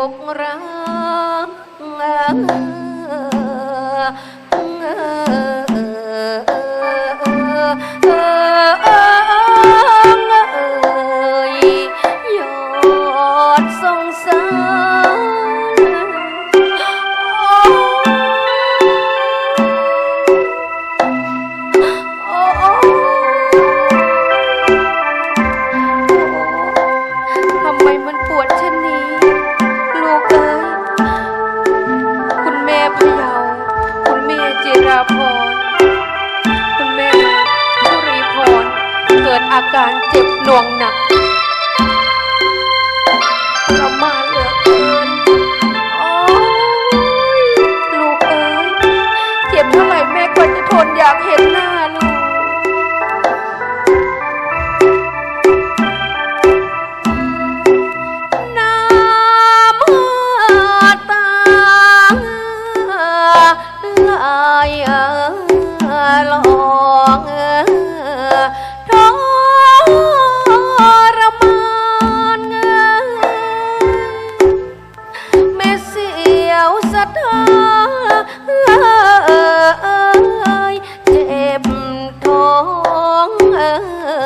อกรัก องน้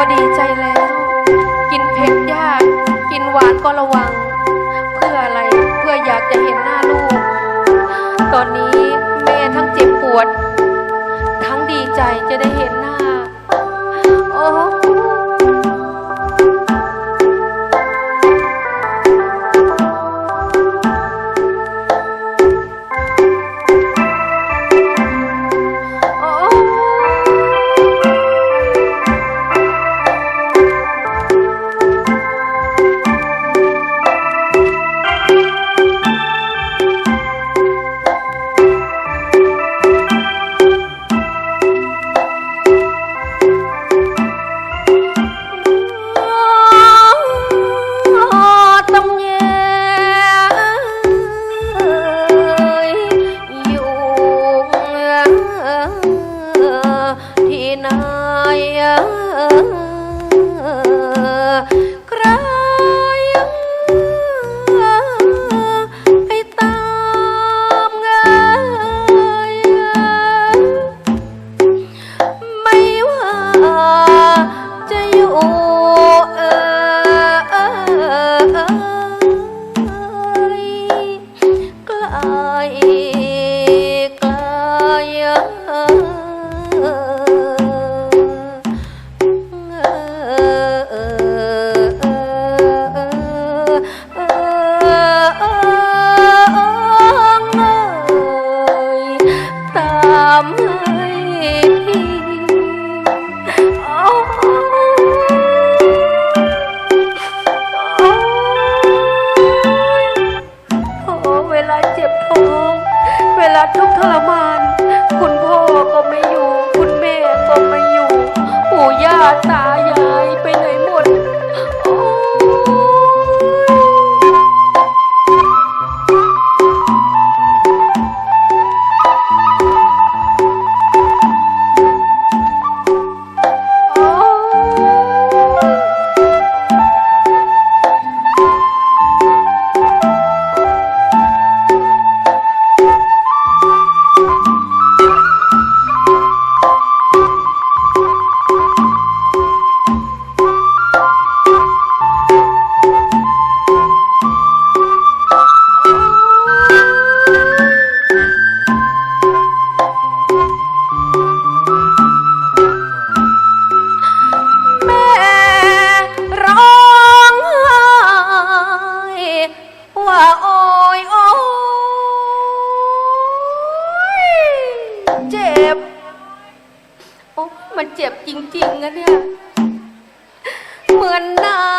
ก็ดีใจแล้ว กินเผ็ดยาก กินหวานก็ระวัง เพื่ออะไรเพื่ออยากจะเห็นหน้าลูก ตอนนี้แม่ทั้งเจ็บปวด ทั้งดีใจจะได้เห็น โอ้มันเจ็บจริงๆนะเนี่ย เหมือนน้ำ